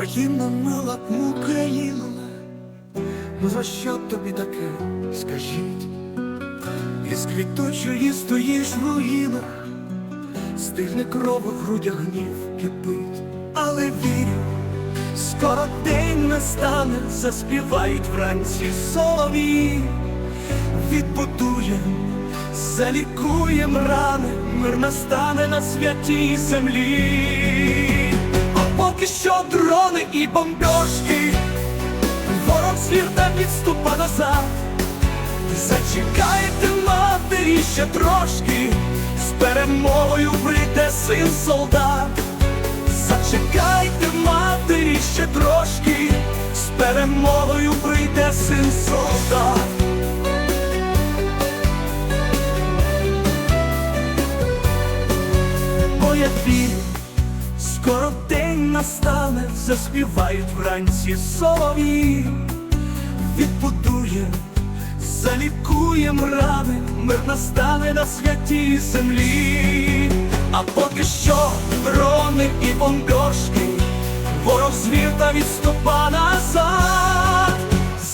Україна мила Україна, ну за що тобі таке, скажіть? Із квітучої стоїш в руїнах, стигне кров у грудях гнів кипить, але вірю, скоро день настане, заспівають вранці солові, відбудуєм, залікуєм рани, мир настане на святій землі. Поки що дрони і бомбьошки, ворог звірта відступа назад. Зачекайте, матері, ще трошки, з перемогою прийде син солдат. Зачекайте, матері, ще трошки, з перемогою прийде син солдат. Бо я вірю, скоро день настане, заспівають вранці солові, відбудує, залікуєм рани, мир настане на святій землі. А поки що дрони і бомбьошки, ворог звір та відступа назад.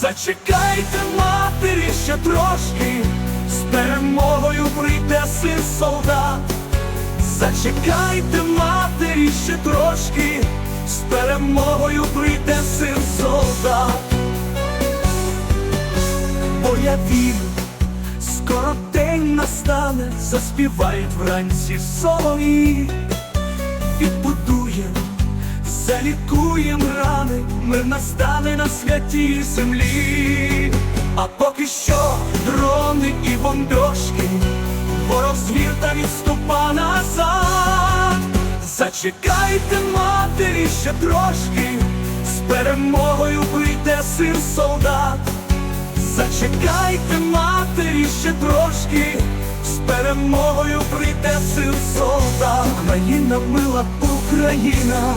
Зачекайте, матері, ще трошки, з перемогою прийде син солдат. Зачекайте, матері, перемогою прийде син солдат. Бо я вірю, скоро день настане, заспівають вранці солові, відбудуєм, залікуєм рани, мир настане на святій землі. А поки що дрони і бомбьошки, ворог звір та відступа назад. Зачекайте, матері, ще трошки, з перемогою прийде син солдат. Зачекайте, матері, ще трошки, з перемогою прийде син солдат. Україна мила Україна,